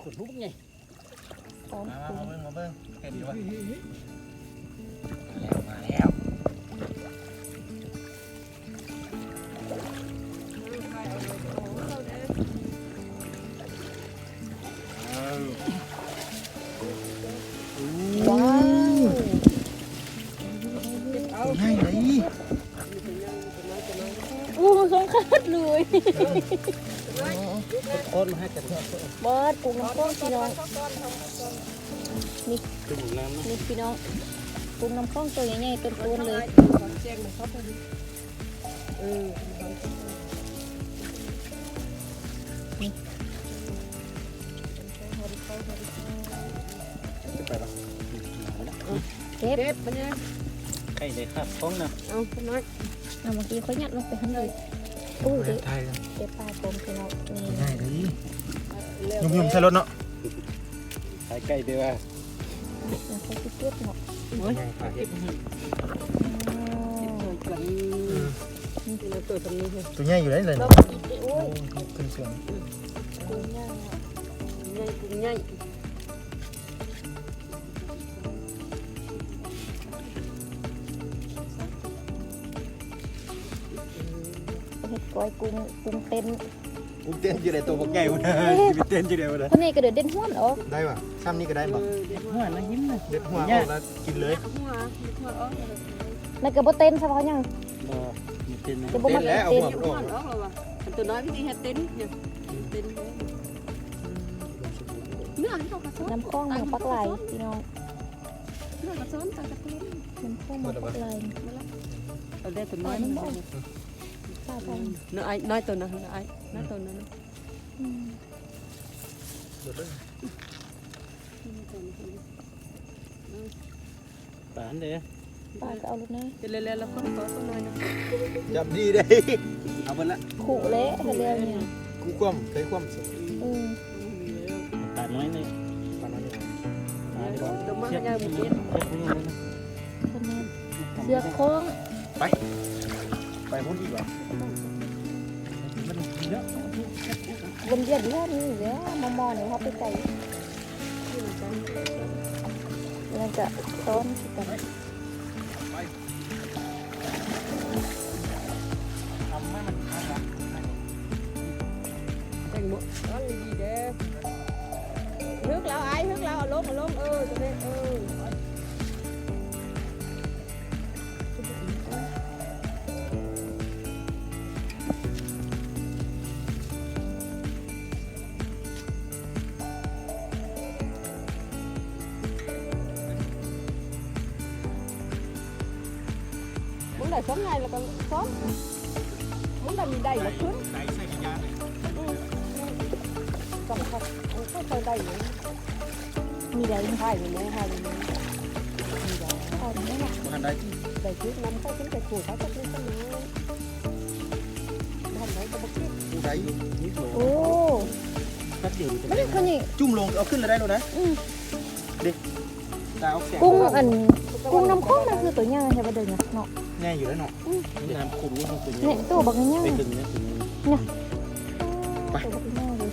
ขนลุกไงสองมาถุงมาเบิ่งมาเบิ่งเห็นดีวะแล้วมาแล้วเอาว้าวง่ายเลยอู้สองคัดเลย คนมาให้กันเถอะบอสกุ้งน้ำข้องพี่น้องขึ้นน้ำนะนี่พี่น้องกุ้งน้ำข้องตัวใหญ่ๆต้นๆเลยไปปะเก็บเด็ดมันเนี่ยใกล้เลยครับท้องนะเอาขึ้นน้อยเอาเมื่อกี้เขาหยัดลงไปข้างใน อู้เด็กไทยเด็กปลาโกมพี่น้องนี่ง่ายเลยเร็วยุ่มยุ่มใส่รถเนาะไปใกล้เดียวว่านะเขาจะเก็บเนาะง่ายไปเฮ็ดอ๋เปิดกันนี่เราเปิดตรงนี้เลยตัวใหญ่อยู่ได้เลยอเนาะโอ้ยขึ้นเสียงกุ้งย่างอะง่ายกุ้งง่ายเห็ด กล้อยกุ้งกุ้งเต้นกูเต้นอยู่ในตัวบักใหญ่วะกูเต้นอยู่ในวะคนนี้ก็เดือดเด่นห้วนออกได้ป่ะซ้ำนี่ก็ได้ป่ะเด็ดหัวนะยิ้มนะเด็ดหัวออกแล้วกินเลยหัวหัวออกแล้วก็บ่เต้นซะเพราะหยังบ่มีเต้นนะจะบ่มาเต้นแล้วเต้นเอาหัหัววออกแล้วว่ะตัวน้อยพี่เฮ็ดเต้นเนี่ยเต้นเนื้อเขากระซ้อนน้ำข้องเมืองปักไหลพี่น้องเนื้อกระซ้อนตาตะเกียบน้ำข้องเมืองปักไหลเอาได้ตัวน้อยมัน ได้ข้าวไปเนื้อไอ้น้อยตัวนั้นไอ้น้อยตัวนั้นอืมปานเด้อปลาก็เอาลูกนะจะเล่นๆแล้วก็ขอตัวน้อยนะจับดีได้เอาไปละขู่เละให้เรือเนี่ยกูคว่ำเคยคว่ำสุดเออปานน้อยนี่ปานนั้นเนี่ยปานก่อนตัวมันเชือกยาวเชืบุอกเก็ตคนนั้นเสือกโค้งไป พุ่นอีกว่ะมันเยอะบนเดียดเลือดนี่เดี๋ยวมอมอเนี่ยเขาไปใส่แล้วก็ซ้นกันทำให้มันทำละแต่งหมดอ๋อดีเด้อฮึกแล้วไอ้ฮึกเอาลงลงเออตัวนี้เออ muốn đẩy sớm này là còn sớm muốn đẩy mình đẩy là sớm ใส่ใส่ยาเลย còn thật không có phải đẩy nữa มีใด hai người nữa hai người nữa ข้าวนี่นะมันได้ đẩy trước năm cái chúng ta cùi cái chắc cái nữa thành đấy có bậc tiếp กูได้นี่โหโอ้สักเดียวไม่ได้คนนี้จุ่มลงเอาขึ้นเลยได้เลยนะอื มดิตาเอาแขนกุ้งอันกุ้งน้ำข้องนั่นคือตัวใหญ่ใช่ปะเดี๋ยวนี้เนาะง่ายอยู่แล้วเนาะนี่น้ำขุ่นว่ามันเป็นเนี่ยตัวบักใหญ่ไปถึงเนี่ยถึงตัวบักใหญ่เลย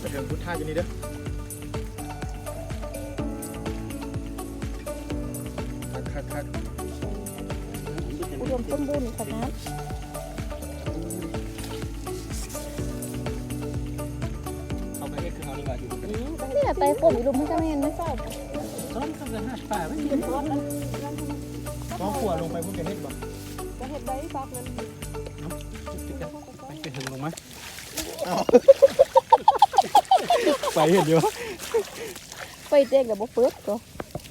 ไปเถิงพุทธาอยู่นี่เด้อคัดคัดคัดอุดมสมบูรณ์ขนาดเอาไปให้คือเขาดีกว่าอยู่กันนี่แหละไตฝนอุดมให้เจ้าแม่นไหมซ้อม ต้องกันห้าป่าไม่มีต้องขวลงไปพุ่นจะเห็ดบ่จะเห็ดได้ปากนั้นไปถึงลงไหมไปเห็นอยู่ไปเจ๊กับบ่เปิดตัว